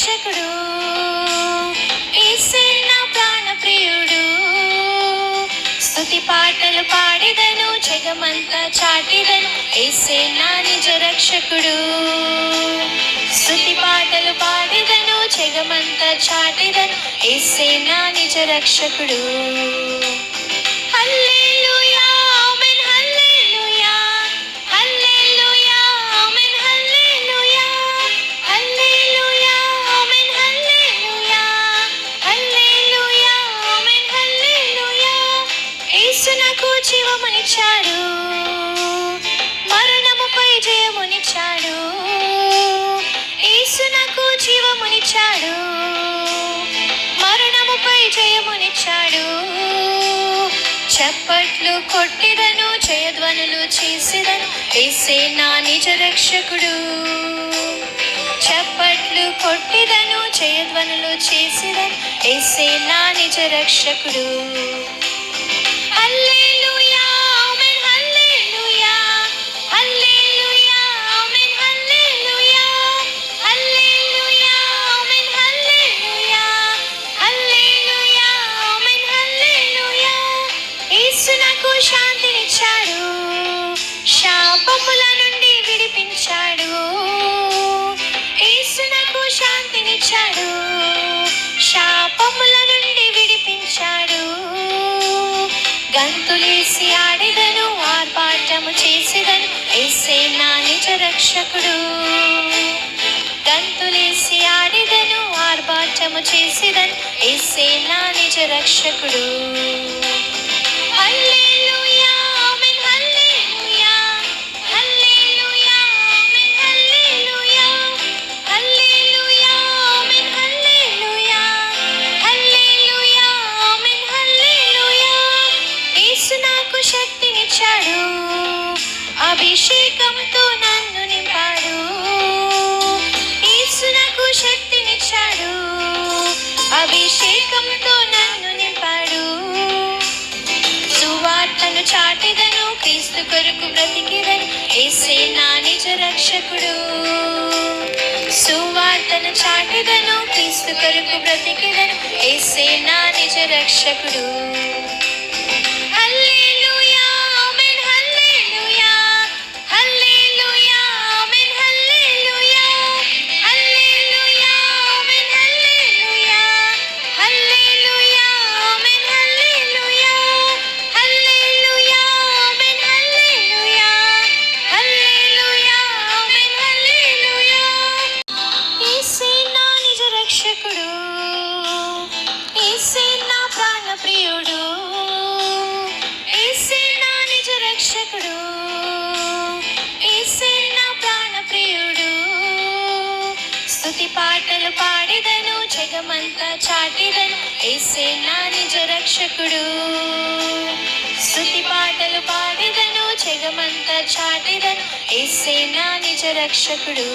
రక్షకుడు ఏసే నా ప్రాణ స్తుతి పాటలు పాడిదను జగమంతా చాటిదను ఏసే నా నిజ రక్షకుడు. స్తుతి పాటలు పాడిదను జగమంతా చాటిదను ఏసే నా నిజ రక్షకుడు. హల్లెలూయా. జీవమునిచ్చాడు. మరణముపై జయమునిచ్చాడు. యేసు నాకు జీవమునిచ్చాడు. మరణముపై జయమునిచ్చాడు. చప్పట్లు కొట్టిదను జయధ్వనులు చేసిదను ఏసే నా నిజ రక్షకుడు. చప్పట్లు కొట్టిదను జయధ్వనులు చేసిదను ఏసే నా నిజ రక్షకుడు. అల్లే నీకు శాంతినిచ్చాడు శాపముల నుండి విడిపించాడు. యేసు నాకు శాంతినిచ్చాడు. శాపముల నుండి విడిపించాడు. గంతులేసి ఆడిదను ఆర్పాటము చేసిదను ఏసే నా నిజ రక్షకుడు. గంతులేసి ఆడిదను ఆర్భాటము చేసిదను ఏసే నా నిజ రక్షకుడు. హల్లెలూయా నాకు శక్తినిచ్చాడు అభిషేకంతో నన్ను నింపాడు. యేసు నాకు శక్తినిచ్చాడు అభిషేకంతో నన్ను నింపాడు. సువార్తను చాటిదను క్రీస్తు కొరకు బ్రతికిదను ఏసే నా నిజ రక్షకుడు. సువార్తను చాటిదను క్రీస్తు కొరకు బ్రతికిదను ఏసే నా నిజ రక్షకుడు. రక్షకుడు. యేసే నా ప్రాణ ప్రియుడు నా నిజ రక్షకుడు. యేసే నా ప్రాణ ప్రియుడు స్తుతి పాటలు పాడిదను జగమంతా చాటిదను యేసే నా నిజ రక్షకుడు. స్తుతి పాటలు పాడిదను జగమంతా చాటిదను యేసే నా నిజ రక్షకుడు.